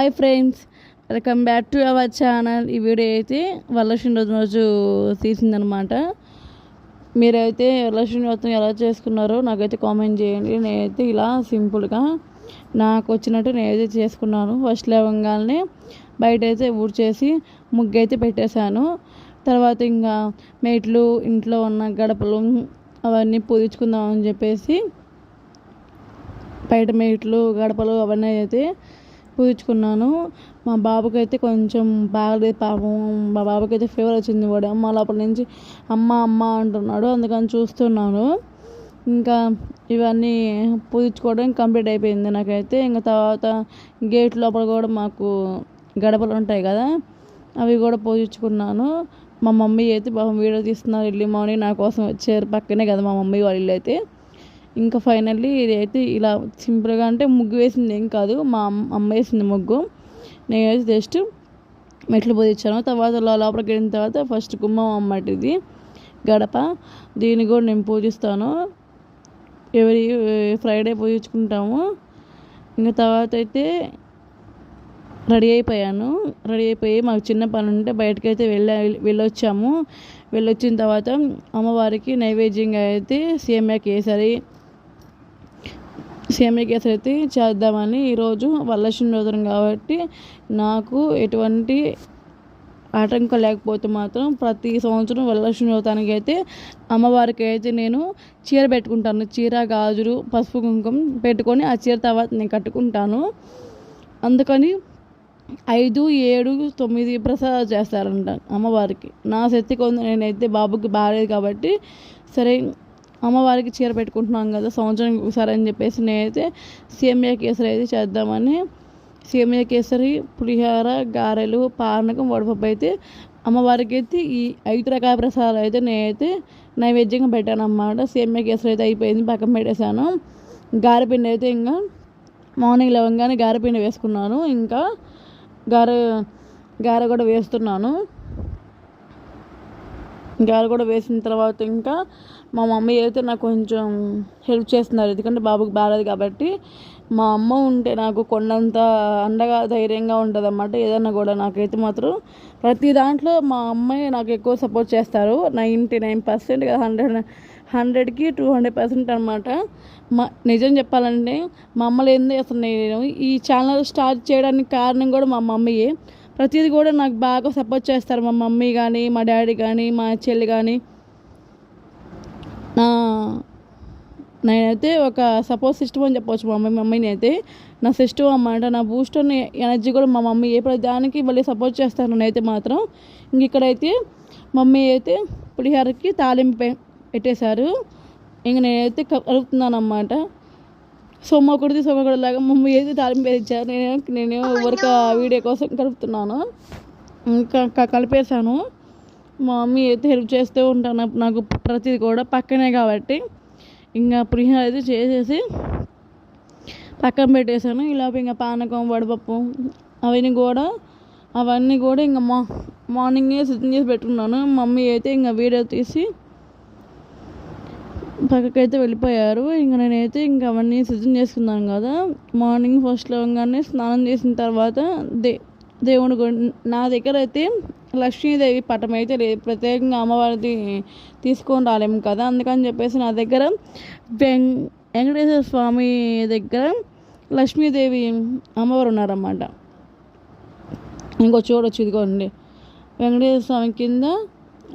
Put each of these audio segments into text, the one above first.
Hi friends welcome back to our channel ఈ video అయితే వరలక్ష్మి రోజు రోజు తీసిందనమాట మీరైతే వరలక్ష్మి వ్రతం ఎలా చేసుకున్నారో నాకైతే కామెంట్ చేయండి. నేనైతే ఇలా సింపుల్గా నాకు వచ్చినట్టు నేనైతే చేసుకున్నాను. ఫస్ట్ లేవంగానే బయట అయితే ఊడ్చేసి ముగ్గు అయితే పెట్టేశాను. తర్వాత ఇంకా మెట్లు ఇంట్లో ఉన్న గడపలు అవన్నీ పూజించుకుందామని చెప్పేసి బయట మెట్లు గడపలు అవన్నీ అయితే పూజించుకున్నాను మా బాబుకి అయితే కొంచెం బాగలేదు పాపం. మా బాబుకి అయితే ఫీవర్ వచ్చింది కూడా అమ్మ లోపల నుంచి అమ్మ అమ్మ అంటున్నాడు. అందుకని చూస్తున్నాను. ఇంకా ఇవన్నీ పూజించుకోవడం కంప్లీట్ అయిపోయింది నాకైతే. ఇంకా తర్వాత గేట్ లోపల కూడా మాకు గడపలు ఉంటాయి కదా అవి కూడా పూజించుకున్నాను. మా మమ్మీ అయితే పాపం వీడియో తీస్తున్నారు. ఇల్లు మార్నింగ్ నా కోసం వచ్చారు. పక్కనే కదా మా మమ్మీ వాళ్ళ ఇల్లు అయితే. ఇంకా ఫైనల్లీ ఇది అయితే ఇలా సింపుల్గా అంటే ముగ్గు వేసింది ఏం కాదు మా అమ్మ అమ్మ వేసింది ముగ్గు. నేనైతే జస్ట్ మెట్లు పూజించాను తర్వాత లోపలికి వెళ్ళిన తర్వాత ఫస్ట్ గుమ్మం అన్నమాట ఇది గడప. దీన్ని కూడా నేను పూజిస్తాను. ఎవరి ఫ్రైడే పూజించుకుంటాము. ఇంకా తర్వాత అయితే రెడీ అయిపోయాను. రెడీ అయిపోయి మాకు చిన్న పని ఉంటే బయటకు అయితే వెళ్ళ వెళ్ళొచ్చాము. వెళ్ళొచ్చిన తర్వాత అమ్మవారికి నైవేద్యంగా అయితే సేమియా వేసరి. సేమియా కేసరి అయితే చేద్దామని ఈరోజు వరలక్ష్మి వ్రతం కాబట్టి నాకు ఎటువంటి ఆటంకం లేకపోతే మాత్రం ప్రతి సంవత్సరం వరలక్ష్మి వ్రతానికి అయితే అమ్మవారికి అయితే నేను చీర పెట్టుకుంటాను. చీర గాజులు పసుపు కుంకుమ పెట్టుకొని ఆ చీర తర్వాత నేను కట్టుకుంటాను. అందుకని ఐదు ఏడు తొమ్మిది ప్రసాదాలు చేస్తారంట అమ్మవారికి. నా శక్తి కొంత నేనైతే బాబుకి బాగాలేదు కాబట్టి సరే అమ్మవారికి చీర పెట్టుకుంటున్నాం కదా సంవత్సరం ఒకసారి అని చెప్పేసి నేనైతే సేమియా కేసరి అయితే చేద్దామని సేమియా కేసరి పులిహోర గారెలు పానకం వడపప్పు అయితే అమ్మవారికి అయితే ఈ ఐదు రకాల ప్రసాదాలు అయితే నేనైతే నైవేద్యంగా పెట్టాను అన్నమాట సేమియా కేసరి అయితే అయిపోయింది పక్కన పెట్టేశాను. గారెపిండి అయితే ఇంకా మార్నింగ్ లేవగానే గారెపిండి వేసుకున్నాను. ఇంకా గారె గారె కూడా వేస్తున్నాను. గారు కూడా వేసిన తర్వాత ఇంకా మా మమ్మీ అయితే నాకు కొంచెం హెల్ప్ చేస్తున్నారు. ఎందుకంటే బాబుకి బాగాలేదు కాబట్టి మా అమ్మ ఉంటే నాకు కొండంత అండగా ధైర్యంగా ఉంటుంది అన్నమాట ఏదన్నా కూడా నాకైతే మాత్రం ప్రతి దాంట్లో మా అమ్మాయి నాకు ఎక్కువ సపోర్ట్ చేస్తారు. నైంటీ నైన్ పర్సెంట్ హండ్రెడ్ హండ్రెడ్కి టూ హండ్రెడ్ పర్సెంట్ అనమాట మా నిజం చెప్పాలంటే మా అమ్మ లేనిదే అసలు నేను ఈ ఛానల్ స్టార్ట్ చేయడానికి కారణం కూడా మా మమ్మీయే. ప్రతిదీ కూడా నాకు బాగా సపోర్ట్ చేస్తారు మా మమ్మీ కానీ మా డాడీ కానీ మా చెల్లి కానీ నా నేనైతే ఒక సపోర్ట్ సిస్టమ్ అని చెప్పవచ్చు మా మమ్మీ మమ్మీని అయితే. నా సిస్టమ్ అన్నమాట నా బూస్టర్ ఎనర్జీ కూడా మా మమ్మీ ఏ ప్రతి దానికి మళ్ళీ సపోర్ట్ చేస్తాను నేనైతే మాత్రం. ఇంక ఇక్కడైతే మమ్మీ అయితే పులిహోరకి తాలింపు పెట్టేశారు. ఇంక నేనైతే కలుపుతున్నాను అన్నమాట సొమ్మకుడిది లాగా మమ్మీ అయితే తాలింపు వేయించారు. నేను నేను ఊరిక వీడియో కోసం కలుపుతున్నాను ఇంకా కలిపేశాను. మా మమ్మీ అయితే హెల్ప్ చేస్తూ ఉంటాను నాకు ప్రతిది కూడా పక్కనే కాబట్టి. ఇంకా పులిహోర అయితే చేసేసి పక్కన పెట్టేశాను. ఇలా ఇంకా పానకం వడపప్పు అవన్నీ కూడా అవన్నీ కూడా ఇంకా మా మార్నింగే సిద్ధం చేసి పెట్టుకున్నాను. మమ్మీ అయితే ఇంకా వీడియో తీసి పక్కకైతే వెళ్ళిపోయారు. ఇంకా నేనైతే ఇంకా అవన్నీ సిద్ధం చేసుకున్నాను కదా. మార్నింగ్ ఫస్ట్ లేవగానే స్నానం చేసిన తర్వాత దే దేవుని గుడి నా దగ్గర అయితే లక్ష్మీదేవి పటం అయితే లేదు. ప్రత్యేకంగా అమ్మవారిది తీసుకొని రాలేము కదా. అందుకని చెప్పేసి నా దగ్గర వెం వెంకటేశ్వర స్వామి దగ్గర లక్ష్మీదేవి అమ్మవారు ఉన్నారన్నమాట. ఇంకో చూడొచ్చు ఇదిగోండి. వెంకటేశ్వర స్వామి కింద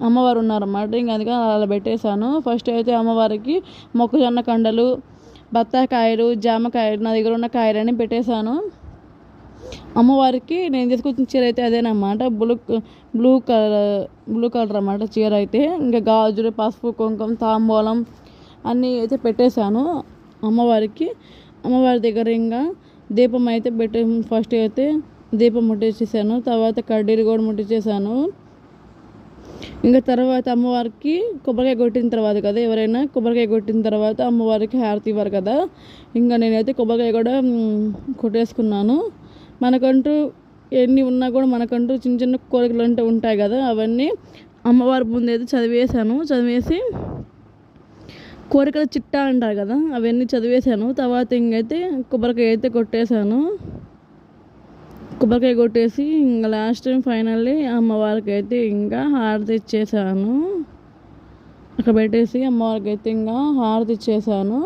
అమ్మవారు ఉన్నారన్నమాట ఇంకా అందుకని అలా పెట్టేశాను. ఫస్ట్ అయితే అమ్మవారికి మొక్కజొన్న కండలు బత్తాకాయలు జామకాయలు నా దగ్గర ఉన్న కాయలని పెట్టేశాను. అమ్మవారికి నేను తీసుకొచ్చిన చీర అయితే అదేనమాట. Blue blue colour blue colour అన్నమాట చీర అయితే. ఇంకా గాజులు పసుపు కుంకుమ తాంబూలం అన్నీ అయితే పెట్టేశాను అమ్మవారికి. అమ్మవారి దగ్గర ఇంకా దీపం అయితే పెట్టే ఫస్ట్ అయితే దీపం ముట్టించేసాను తర్వాత కడ్డీలు కూడా ముట్టించేసాను ఇంకా తర్వాత అమ్మవారికి కొబ్బరికాయ కొట్టిన తర్వాత కదా ఎవరైనా కొబ్బరికాయ కొట్టిన తర్వాత అమ్మవారికి హారతి ఇవ్వరు కదా. ఇంకా నేనైతే కొబ్బరికాయ కూడా కొట్టేసుకున్నాను. మనకంటూ ఎన్ని ఉన్నా కూడా మనకంటూ చిన్న చిన్న కోరికలు అంటే ఉంటాయి కదా అవన్నీ అమ్మవారి ముందు అయితే చదివేశాను. చదివేసి కోరికల చిట్టా అంటారు కదా అవన్నీ చదివేశాను. తర్వాత ఇంకైతే కొబ్బరికాయ అయితే కొట్టేశాను. కొబ్బరికాయ కొట్టేసి ఇంకా లాస్ట్ టైం ఫైనల్లీ అమ్మవారికి అయితే ఇంకా హారతి ఇచ్చేసాను అక్కడ పెట్టేసి అమ్మవారికి అయితే ఇంకా హారతి ఇచ్చేసాను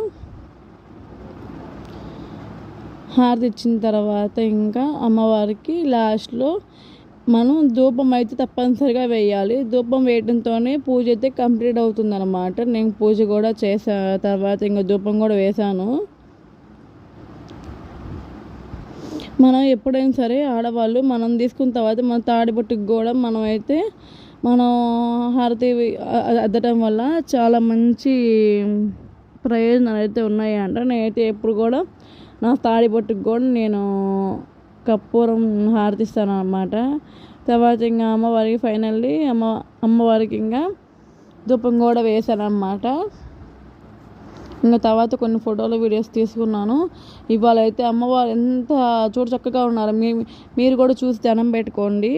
హారతి ఇచ్చిన తర్వాత ఇంకా అమ్మవారికి లాస్ట్లో మనం ధూపం అయితే తప్పనిసరిగా వేయాలి. ధూపం వేయడంతోనే పూజ అయితే కంప్లీట్ అవుతుంది అనమాట నేను పూజ కూడా చేసా తర్వాత ఇంకా ధూపం కూడా వేశాను. మనం ఎప్పుడైనా సరే ఆడవాళ్ళు మనం తీసుకున్న తర్వాత మన తాడిబొట్టుకు కూడా మనం అయితే మనం హారతి అద్దటం వల్ల చాలా మంచి ప్రయోజనాలు అయితే ఉన్నాయి అంట నేనైతే ఎప్పుడు కూడా నా తాడిబొట్టుకు కూడా నేను కర్పూరం హారతిస్తాను అనమాట తర్వాత ఇంకా అమ్మవారికి ఫైనల్లీ అమ్మ అమ్మవారికి ఇంకా ధూపం కూడా వేశాను అనమాట ఇంకా తర్వాత కొన్ని ఫోటోలు వీడియోస్ తీసుకున్నాను. ఇవాళ అయితే అమ్మవారు ఎంత చూడు చక్కగా ఉన్నారు. మీ మీరు కూడా చూసి ధ్యానం పెట్టుకోండి.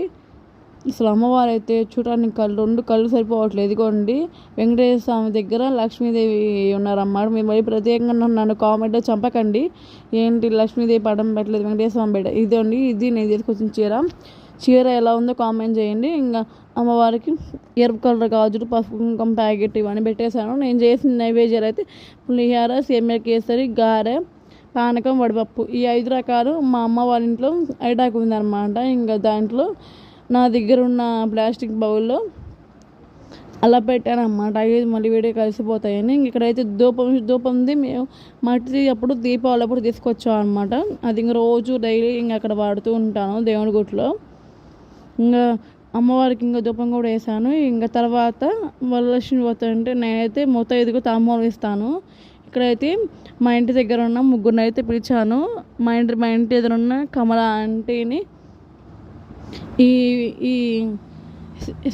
అసలు అమ్మవారు అయితే చూడడానికి కళ్ళు రెండు కళ్ళు సరిపోవట్లేదు. ఇదిగోండి వెంకటేశ్వర స్వామి దగ్గర లక్ష్మీదేవి ఉన్నారన్నమాట మీరు మరి ప్రత్యేకంగా నన్ను కామెంట్లో చంపకండి. ఏంటి లక్ష్మీదేవి పడం పెట్టలేదు వెంకటేశ్వర స్వామి పెట్ట ఇదండి ఇది నేను తీసుకొచ్చిన చీర. చీర ఎలా ఉందో కామెంట్ చేయండి. ఇంకా అమ్మవారికి ఎరుపు కలర్ గాజులు పసుపు కుంకుమ ప్యాకెట్ ఇవన్నీ పెట్టేశాను. నేను చేసిన నైవేద్యాలు అయితే పులిహార సేమియా కేసరి గారె పానకం వడిపప్పు. ఈ ఐదు రకాలు మా అమ్మ వాళ్ళ ఇంట్లో ఐటాక్ ఉందన్నమాట. ఇంకా దాంట్లో నా దగ్గర ఉన్న ప్లాస్టిక్ బౌల్లో అలా పెట్టాను అన్నమాట ఐదు మళ్ళీ వేడి కలిసిపోతాయని. ఇక్కడైతే ధూపం ధూపంది మేము మట్టి అప్పుడు దీపావళి అప్పుడు తీసుకొచ్చాం అనమాట అది ఇంక రోజు డైలీ ఇంక అక్కడ వాడుతూ ఉంటాను దేవుడి గుట్లో. ఇంకా అమ్మవారికి ఇంకా ధూపం కూడా వేసాను ఇంకా తర్వాత వరలక్ష్మి పోతా అంటే నేనైతే మొత్తం ఎదుగు తాంబూలం ఇస్తాను. ఇక్కడైతే మా ఇంటి దగ్గర ఉన్న ముగ్గురిని అయితే పిలిచాను. మా ఇంటి మా ఇంటి ఎదురు ఉన్న కమల ఆంటీని ఈ ఈ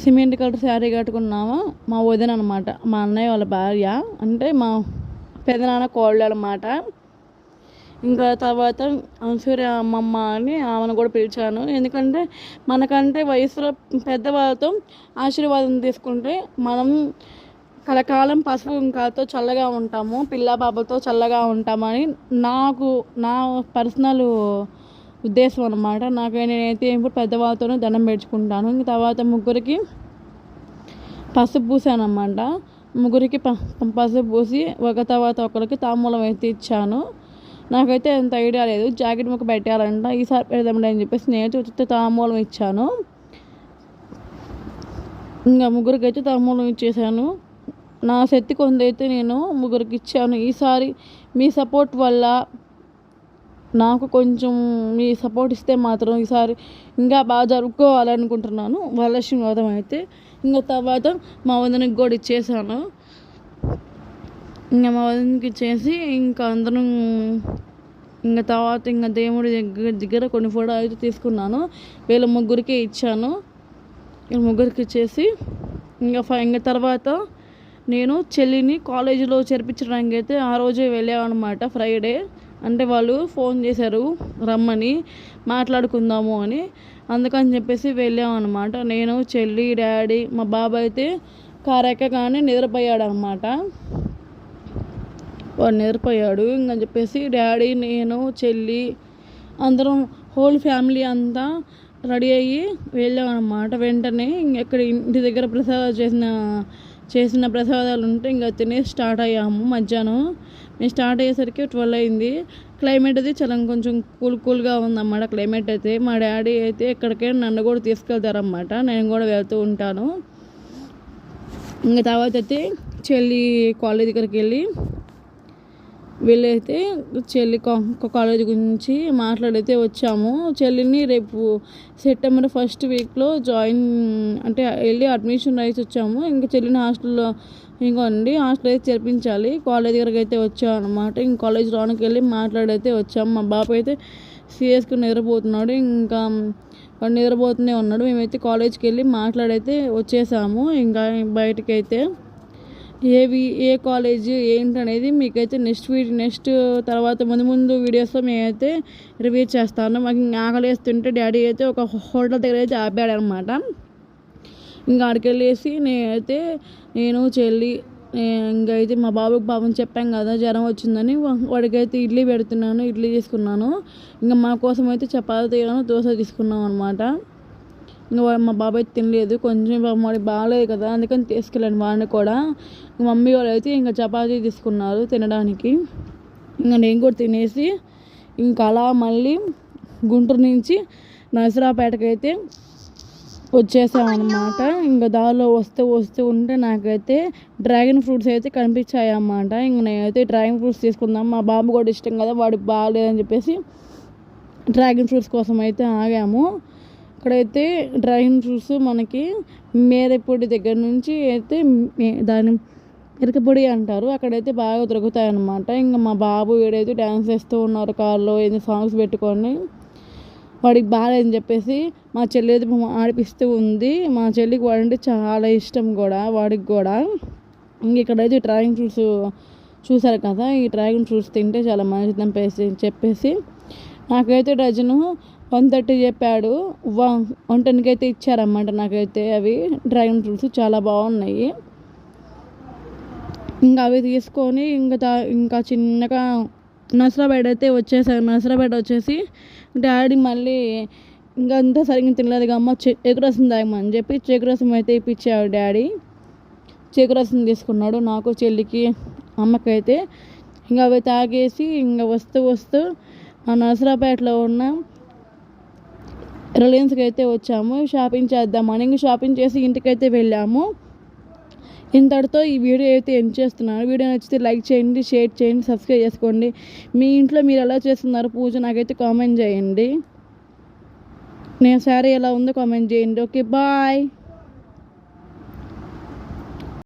సిమెంట్ కలర్ శారీ కట్టుకున్నామా. మా వదిన అనమాట మా అన్నయ్య వాళ్ళ భార్య. అంటే మా పెదనాన్న కోళ్ళు అనమాట ఇంకా తర్వాత సూర్య అమ్మమ్మ అని ఆమెను కూడా పిలిచాను. ఎందుకంటే మనకంటే వయసులో పెద్దవాళ్ళతో ఆశీర్వాదం తీసుకుంటే మనం కలకాలం పసుపు ఇంకాతో చల్లగా ఉంటాము పిల్ల బాబుతో చల్లగా ఉంటామని నాకు నా పర్సనల్ ఉద్దేశం అనమాట నాకు నేనైతే ఇప్పుడు పెద్దవాళ్ళతోనే దండం పెట్టుకుంటాను. ఇంక తర్వాత ముగ్గురికి పసుపు పూసాను అనమాట ముగ్గురికి పసుపు పూసి ఒక తర్వాత ఒకరికి తాంబూలం అయితే ఇచ్చాను. నాకైతే అంత ఐడియా లేదు. జాకెట్ ముక్క పెట్టాలంట. ఈసారి పెడదామండి అని చెప్పేసి నేను చూస్తే తాంబూలం ఇచ్చాను. ఇంకా ముగ్గురికి అయితే తాంబూలం ఇచ్చేసాను. నా శక్తి కొందైతే నేను ముగ్గురికి ఇచ్చాను. ఈసారి మీ సపోర్ట్ వల్ల నాకు కొంచెం మీ సపోర్ట్ ఇస్తే మాత్రం ఈసారి ఇంకా బాగా జరుపుకోవాలనుకుంటున్నాను. వరలక్ష్మి వ్రతం అయితే. ఇంకా తర్వాత మా వదినకి కూడా ఇచ్చేసాను. ఇంకా మా వదినకి ఇచ్చేసి ఇంకా అందరం ఇంకా తర్వాత ఇంకా దేవుడి దగ్గర దగ్గర కొన్ని ఫోటో అయితే తీసుకున్నాను. వీళ్ళ ముగ్గురికి ఇచ్చాను. ముగ్గురికి ఇచ్చేసి ఇంకా ఇంకా తర్వాత నేను చెల్లిని కాలేజీలో చేర్పించడానికి అయితే ఆ రోజే వెళ్ళామన్నమాట ఫ్రైడే. అంటే వాళ్ళు ఫోన్ చేశారు రమ్మని మాట్లాడుకుందాము అని. అందుకని చెప్పేసి వెళ్ళామన్నమాట. నేను చెల్లి డాడీ మా బాబాయ్ అయితే కారెక్క కానీ నిద్రపోయాడు అనమాట వాడు నేర్పోయాడు ఇంకని చెప్పేసి డాడీ నేను చెల్లి అందరం హోల్ ఫ్యామిలీ అంతా రెడీ అయ్యి వెళ్ళామన్నమాట. వెంటనే ఇక్కడ ఇంటి దగ్గర ప్రసాదాలు చేసిన చేసిన ప్రసాదాలు ఉంటే ఇంకా తినేసి స్టార్ట్ అయ్యాము మధ్యాహ్నం. మేము స్టార్ట్ అయ్యేసరికి ట్వెల్వ్ అయింది. క్లైమేట్ అయితే చాలా కొంచెం కూల్ కూల్గా ఉందన్నమాట క్లైమేట్ అయితే. మా డాడీ అయితే ఎక్కడికైనా నన్ను కూడా తీసుకెళ్తారన్నమాట. నేను కూడా వెళ్తూ ఉంటాను. ఇంకా తర్వాత అయితే చెల్లి కాలేజ్ దగ్గరికి వెళ్ళి వీళ్ళైతే చెల్లి కాలేజ్ గురించి మాట్లాడైతే వచ్చాము. చెల్లిని రేపు సెప్టెంబర్ ఫస్ట్ వీక్లో జాయిన్ అంటే వెళ్ళి అడ్మిషన్ రైస్ వచ్చాము. ఇంకా చెల్లిని హాస్టల్లో ఇంకోండి హాస్టల్ అయితే చేర్పించాలి. కాలేజ్ దగ్గరికి అయితే వచ్చాం అనమాట ఇంక కాలేజ్ రానికి వెళ్ళి మాట్లాడైతే వచ్చాము మా బాబు అయితే సీరియస్గా నిద్రపోతున్నాడు. ఇంకా వాడు నిద్రపోతూనే ఉన్నాడు. మేమైతే కాలేజ్కి వెళ్ళి మాట్లాడైతే వచ్చేసాము. ఇంకా బయటకైతే ఏవి ఏ కాలేజ్ ఏంటనేది మీకైతే నెక్స్ట్ వీడియో నెక్స్ట్ తర్వాత ముందు ముందు వీడియోస్లో మేమైతే రివ్యూ చేస్తాను. మాకు ఆకలి వేస్తుంటే డాడీ అయితే ఒక హోటల్ దగ్గర అయితే ఆపాడనమాట. ఇంకా అక్కడికెళ్ళేసి నేనైతే నేను చెల్లి ఇంకా అయితే మా బాబుకి పాపం చెప్పాం కదా జ్వరం వచ్చిందని వా- వాడికైతే ఇడ్లీ పెడుతున్నాను ఇడ్లీ తీసుకున్నాను. ఇంకా మా కోసం అయితే చపాతీ దోశ తీసుకున్నాం అనమాట ఇంకా మా బాబాయ్ తినలేదు కొంచెం పాపం వాడికి బాగాలేదు కదా అందుకని తీసుకెళ్ళాను వాడిని కూడా. మమ్మీ వాళ్ళు అయితే ఇంకా చపాతీ తీసుకున్నారు తినడానికి. ఇంకా నేను కూడా తినేసి ఇంకా అలా మళ్ళీ గుంటూరు నుంచి నరసరాపేటకి అయితే వచ్చేసామన్నమాట ఇంకా దారిలో వస్తూ వస్తూ ఉంటే నాకైతే డ్రాగన్ ఫ్రూట్స్ అయితే కనిపించాయి అన్నమాట. ఇంక నేనైతే డ్రాగన్ ఫ్రూట్స్ తీసుకుందాం మా బాబు కూడా ఇష్టం కదా వాడికి బాగాలేదని చెప్పేసి డ్రాగన్ ఫ్రూట్స్ కోసం అయితే ఆగాము. ఇక్కడైతే డ్రాగన్ ఫ్రూట్స్ మనకి మేరెపొడి దగ్గర నుంచి అయితే మే- దాని ఇరకపొడి అంటారు. అక్కడైతే బాగా దొరుకుతాయి అన్నమాట ఇంకా మా బాబు వీడైతే డ్యాన్స్ వేస్తూ ఉన్నారు కార్లో ఏదో సాంగ్స్ పెట్టుకొని. వాడికి బాగాలేదని చెప్పేసి మా చెల్లి అయితే ఆడిపిస్తూ ఉంది. మా చెల్లికి వాడంటే చాలా ఇష్టం కూడా వాడికి కూడా. ఇంక ఇక్కడైతే డ్రాగన్ ఫ్రూట్స్ చూసారు కదా ఈ డ్రాగన్ ఫ్రూట్స్ తింటే చాలా మంచిదని చెప్పేసి చెప్పేసి. నాకైతే డజను వన్ థర్టీ చెప్పాడు. వంటనికి అయితే ఇచ్చారన్నమాట నాకైతే అవి. డ్రాగన్ ఫ్రూట్స్ చాలా బాగున్నాయి. ఇంకా అవి తీసుకొని ఇంకా తా- ఇంకా చిన్నగా నసరాబేడ అయితే వచ్చేసాను నసరాబేడ వచ్చేసి డాడీ మళ్ళీ ఇంకా అంతా సరిగ్గా తినలేదు. అమ్మ చె రసం తాగమని చెప్పి చెరుకు రసం అయితే ఇప్పించాడు డాడీ. చెరుకు రసం తీసుకున్నాడు నాకు చెల్లికి అమ్మకైతే. ఇంకా అవి తాగేసి ఇంకా వస్తూ వస్తూ ఆ నసరాపేటలో ఉన్న రిలయన్స్కి అయితే వచ్చాము షాపింగ్ చేద్దామని ఇంక షాపింగ్ చేసి ఇంటికైతే వెళ్ళాము. ఇంతటితో ఈ వీడియో అయితే ఎండ్ చేస్తున్నాను. వీడియో నచ్చితే లైక్ చేయండి షేర్ చేయండి సబ్స్క్రైబ్ చేసుకోండి. మీ ఇంట్లో మీరు ఎలా చేస్తున్నారు పూజ నాకైతే కామెంట్ చేయండి. నేను శారీ ఎలా ఉందో కామెంట్ చేయండి. Okay bye.